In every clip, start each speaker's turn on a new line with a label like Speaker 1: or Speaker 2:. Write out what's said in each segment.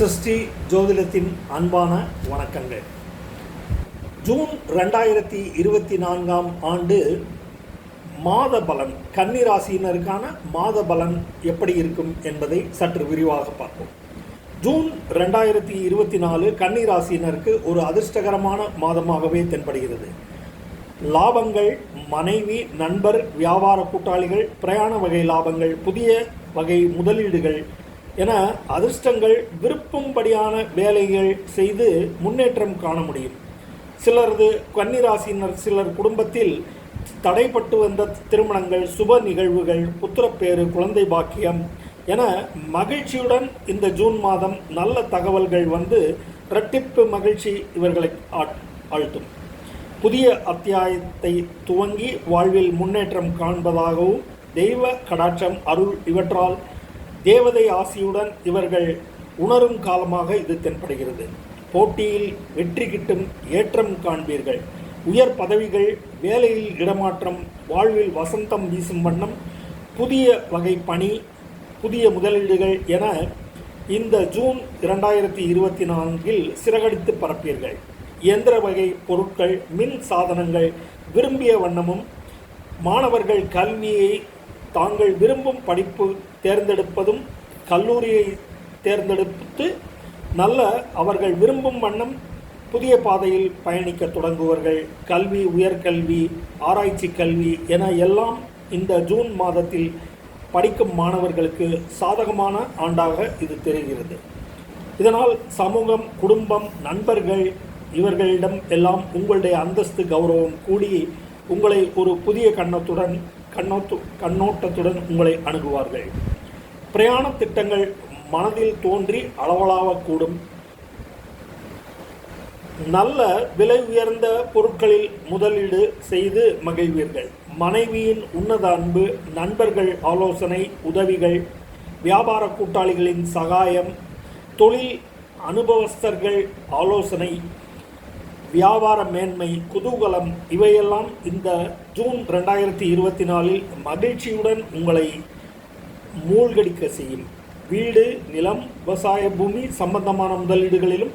Speaker 1: சிருஷ்டி ஜோதிடத்தின் அன்பான வணக்கங்கள். ஜூன் ரெண்டாயிரத்தி இருபத்தி நான்காம் ஆண்டு மாத பலன் கன்னிராசியினருக்கான மாத பலன் எப்படி இருக்கும் என்பதை சற்று விரிவாக பார்ப்போம். ஜூன் ரெண்டாயிரத்தி இருபத்தி நாலு கன்னிராசியினருக்கு ஒரு அதிர்ஷ்டகரமான மாதமாகவே தென்படுகிறது. லாபங்கள் மனைவி நண்பர் வியாபார கூட்டாளிகள் பிரயாண வகை லாபங்கள் புதிய வகை முதலீடுகள் என அதிர்ஷ்டங்கள் விருப்பும்படியான வேலைகள் செய்து முன்னேற்றம் காண முடியும். சிலரது கன்னிராசியினர் சிலர் குடும்பத்தில் தடைப்பட்டு வந்த திருமணங்கள் சுப நிகழ்வுகள் புத்திரப்பேறு குழந்தை பாக்கியம் என மகிழ்ச்சியுடன் இந்த ஜூன் மாதம் நல்ல தகவல்கள் வந்து இரட்டிப்பு மகிழ்ச்சி இவர்களை ஆழ்த்தும். புதிய அத்தியாயத்தை துவங்கி வாழ்வில் முன்னேற்றம் காண்பதாகவும் தெய்வ கடாட்சம் அருள் இவற்றால் தேவதை ஆசியுடன் இவர்கள் உணரும் காலமாக இது தென்படுகிறது. போட்டியில் வெற்றி கிட்டும் ஏற்றம் காண்பீர்கள். உயர் பதவிகள் வேலையில் இடமாற்றம் வாழ்வில் வசந்தம் வீசும் வண்ணம் புதிய வகை பணி புதிய முதலீடுகள் என இந்த ஜூன் இரண்டாயிரத்தி இருபத்தி நான்கில் சிறகடித்து பரப்பீர்கள். இயந்திர வகை பொருட்கள் மின் சாதனங்கள் விரும்பிய வண்ணமும் மாணவர்கள் கல்வியை தாங்கள் விரும்பும் படிப்பு தேர்ந்தெடுப்பதும் கல்லூரியை தேர்ந்தெடுத்து நல்ல அவர்கள் விரும்பும் வண்ணம் புதிய பாதையில் பயணிக்க தொடங்குவார்கள். கல்வி உயர்கல்வி ஆராய்ச்சி கல்வி என எல்லாம் இந்த ஜூன் மாதத்தில் படிக்கும் மாணவர்களுக்கு சாதகமான ஆண்டாக இது தெரிகிறது. இதனால் சமூகம் குடும்பம் நண்பர்கள் இவர்களிடம் எல்லாம் உங்களுடைய அந்தஸ்து கௌரவம் கூடி உங்களை ஒரு புதிய கண்ணத்துடன் கண்ணோத்து கண்ணோட்டத்துடன் உங்களை அணுகுவார்கள். பிரயாண திட்டங்கள் மனதில் தோன்றி அளவலாவக்கூடும் நல்ல விலை உயர்ந்த பொருட்களில் முதலீடு செய்து மகிழ்வீர்கள். மனைவியின் உன்னத அன்பு நண்பர்கள் ஆலோசனை உதவிகள் வியாபார கூட்டாளிகளின் சகாயம் தொழில் அனுபவஸ்தர்கள் ஆலோசனை வியாபார மேன்மை குதூகலம் இவையெல்லாம் இந்த ஜூன் ரெண்டாயிரத்தி இருபத்தி நாலில் மகிழ்ச்சியுடன் உங்களை மூழ்கடிக்க செய்யும். வீடு நிலம் விவசாய பூமி சம்பந்தமான முதலீடுகளிலும்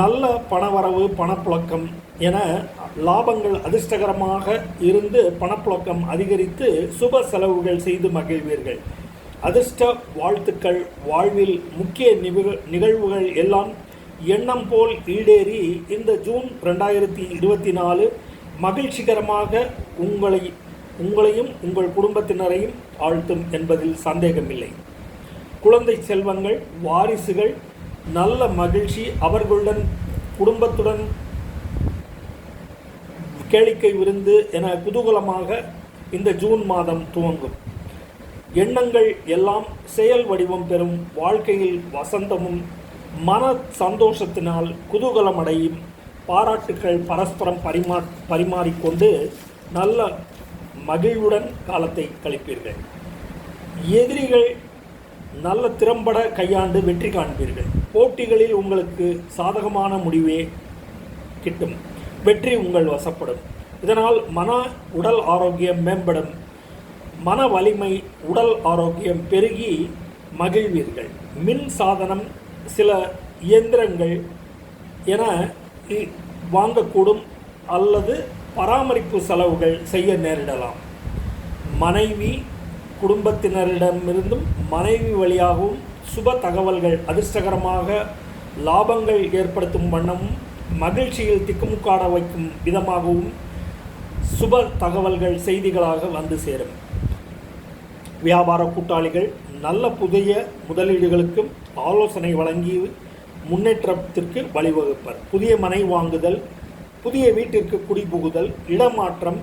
Speaker 1: நல்ல பணவரவு பணப்புழக்கம் என லாபங்கள் அதிர்ஷ்டகரமாக இருந்து பணப்புழக்கம் அதிகரித்து சுப செலவுகள் செய்து மகிழ்வீர்கள். அதிர்ஷ்ட வாழ்த்துக்கள் வாழ்வில் முக்கிய நிகழ் நிகழ்வுகள் எல்லாம் எண்ணம் போல் ஈடேறி இந்த ஜூன் ரெண்டாயிரத்தி இருபத்தி நாலு மகிழ்ச்சிகரமாக உங்களை உங்களையும் உங்கள் குடும்பத்தினரையும் ஆழ்த்தும் என்பதில் சந்தேகமில்லை. குழந்தை செல்வங்கள் வாரிசுகள் நல்ல மகிழ்ச்சி அவர்களுடன் குடும்பத்துடன் கேளிக்கை விருந்து என குதூகலமாக இந்த ஜூன் மாதம் துவங்கும். எண்ணங்கள் எல்லாம் செயல் வடிவம் பெறும் வாழ்க்கையில் வசந்தமும் மன சந்தோஷத்தினால் குதூகலமடையும் பாராட்டுக்கள் பரஸ்பரம் பரிமா பரிமாறிக்கொண்டு நல்ல மகிழ்வுடன் காலத்தை கழிப்பீர்கள். எதிரிகள் நல்ல திறம்பட கையாண்டு வெற்றி காண்பீர்கள். போட்டிகளில் உங்களுக்கு சாதகமான முடிவே கிட்டும். வெற்றி உங்கள் வசப்படும். இதனால் மன உடல் ஆரோக்கியம் மேம்படும். மன வலிமை உடல் ஆரோக்கியம் பெருகி மகிழ்வீர்கள். மின் சாதனம் சில இயந்திரங்கள் என இ- வாங்கக்கூடும் அல்லது பராமரிப்பு செலவுகள் செய்ய நேரிடலாம். மனைவி குடும்பத்தினரிடமிருந்தும் மனைவி வழியாகவும் சுப தகவல்கள் அதிர்ஷ்டகரமாக லாபங்கள் ஏற்படுத்தும் வண்ணமும் மகிழ்ச்சியில் திக்குமுக்காட வைக்கும் விதமாகவும் சுப தகவல்கள் செய்திகளாக வந்து சேரும். வியாபார கூட்டாளிகள் நல்ல புதிய முதலீடுகளுக்கும் ஆலோசனை வழங்கி முன்னேற்றத்திற்கு வழிவகுப்பர். புதிய மனை வாங்குதல் புதிய வீட்டிற்கு குடிபுகுதல் இடமாற்றம்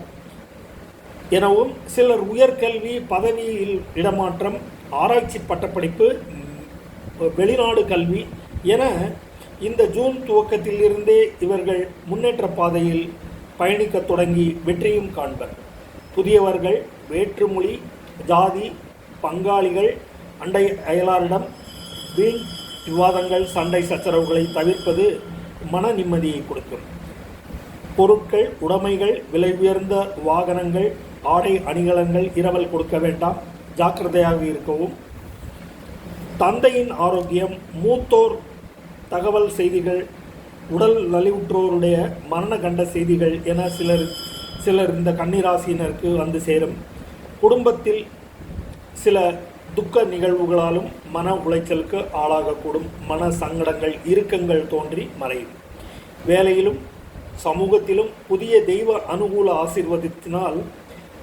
Speaker 1: எனவும் சிலர் உயர்கல்வி பதவியில் இடமாற்றம் ஆராய்ச்சி பட்டப்படிப்பு வெளிநாடு கல்வி என இந்த ஜூன் துவக்கத்திலிருந்தே இவர்கள் முன்னேற்ற பாதையில் பயணிக்கத் தொடங்கி வெற்றியும் காண்பர். புதியவர்கள் வேற்றுமொழி ஜாதி பங்காளிகள் அண்டை அயலாரிடம் வீண் விவாதங்கள் சண்டை சச்சரவுகளை தவிர்ப்பது மன நிம்மதியை கொடுக்கும். பொருட்கள் உடைமைகள் விலை உயர்ந்த வாகனங்கள் ஆடை அணிகலன்கள் இரவல் கொடுக்க வேண்டாம். ஜாக்கிரதையாக இருக்கவும். தந்தையின் ஆரோக்கியம். மூத்தோர் தகவல் செய்திகள். உடல் நலிவுற்றோருடைய மரண கண்ட செய்திகள் என சிலர் சிலர் இந்த கன்னிராசியினருக்கு வந்து சேரும். குடும்பத்தில் சில துக்க நிகழ்வுகளாலும் மன உளைச்சலுக்கு ஆளாகக்கூடும். மன சங்கடங்கள் இறுக்கங்கள் தோன்றி மறையும். வேலையிலும் சமூகத்திலும் புதிய தெய்வ அனுகூல ஆசிர்வதித்தினால்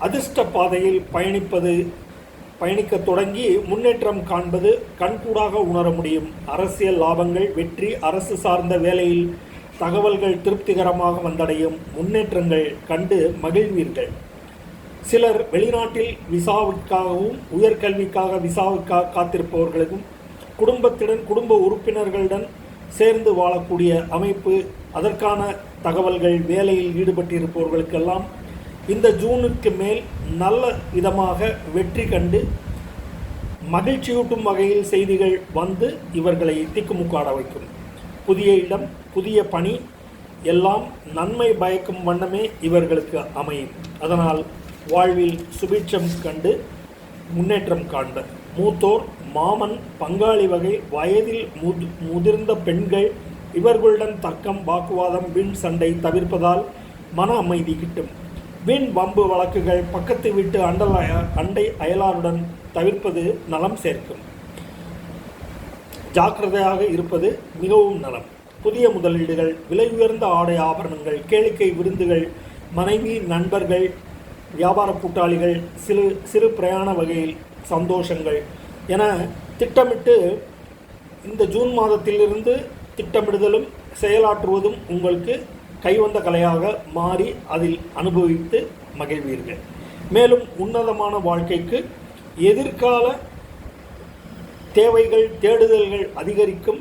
Speaker 1: அதிர்ஷ்ட பாதையில் பயணிப்பது பயணிக்க தொடங்கி முன்னேற்றம் காண்பது கண்கூடாக உணர முடியும். அரசியல் லாபங்கள் வெற்றி அரசு சார்ந்த வேலையில் தகவல்கள் திருப்திகரமாக வந்தடையும். முன்னேற்றங்கள் கண்டு மகிழ்வீர்கள். சிலர் வெளிநாட்டில் விசாவுக்காகவும் உயர்கல்விக்காக விசாவுக்காக காத்திருப்பவர்களுக்கும் குடும்பத்துடன் குடும்ப உறுப்பினர்களுடன் சேர்ந்து வாழக்கூடிய அமைப்பு அதற்கான தகவல்கள் வேலையில் ஈடுபட்டிருப்பவர்களுக்கெல்லாம் இந்த ஜூனுக்கு மேல் நல்ல விதமாக வெற்றி கண்டு மகிழ்ச்சியூட்டும் வகையில் செய்திகள் வந்து இவர்களை திக்குமுக்காட வைக்கும். புதிய இடம் புதிய பணி எல்லாம் நன்மை பயக்கும் வண்ணமே இவர்களுக்கு அமையும். அதனால் வாழ்வில் சுபீட்சம் கண்டு முன்னேற்றம் காண்பர் மூத்தோர் மாமன் பங்காளி வகை வயதில் முது முதிர்ந்த பெண்கள் இவர்களுடன் தர்க்கம் வாக்குவாதம் வீண் சண்டை தவிர்ப்பதால் மன அமைதி கிட்டும். வீண் வம்பு வழக்குகள் பக்கத்து வீட்டு அண்டல அண்டை அயலாருடன் தவிர்ப்பது நலம் சேர்க்கும். ஜாக்கிரதையாக இருப்பது மிகவும் நலம். புதிய முதலீடுகள் விலை உயர்ந்த ஆடை ஆபரணங்கள் கேளிக்கை விருந்துகள் மனைவி நண்பர்கள் வியாபார கூட்டாளிகள் சிறு சிறு பிரயாண வகையில் சந்தோஷங்கள். என திட்டமிட்டு இந்த ஜூன் மாதத்திலிருந்து திட்டமிடுதலும் செயலாற்றுவதும் உங்களுக்கு கைவந்த கலையாக மாறி அதில் அனுபவித்து மகிழ்வீர்கள். மேலும் உன்னதமான வாழ்க்கைக்கு எதிர்கால தேவைகள் தேடுதல்கள் அதிகரிக்கும்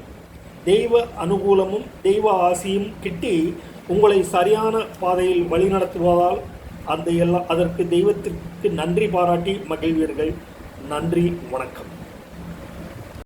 Speaker 1: தெய்வ அனுகூலமும் தெய்வ ஆசியும் கிட்டி உங்களை சரியான பாதையில் வழிநடத்துவதால் அந்த எல்லா அதற்கு தெய்வத்திற்கு நன்றி பாராட்டி மகிழ்வீர்கள். நன்றி வணக்கம்.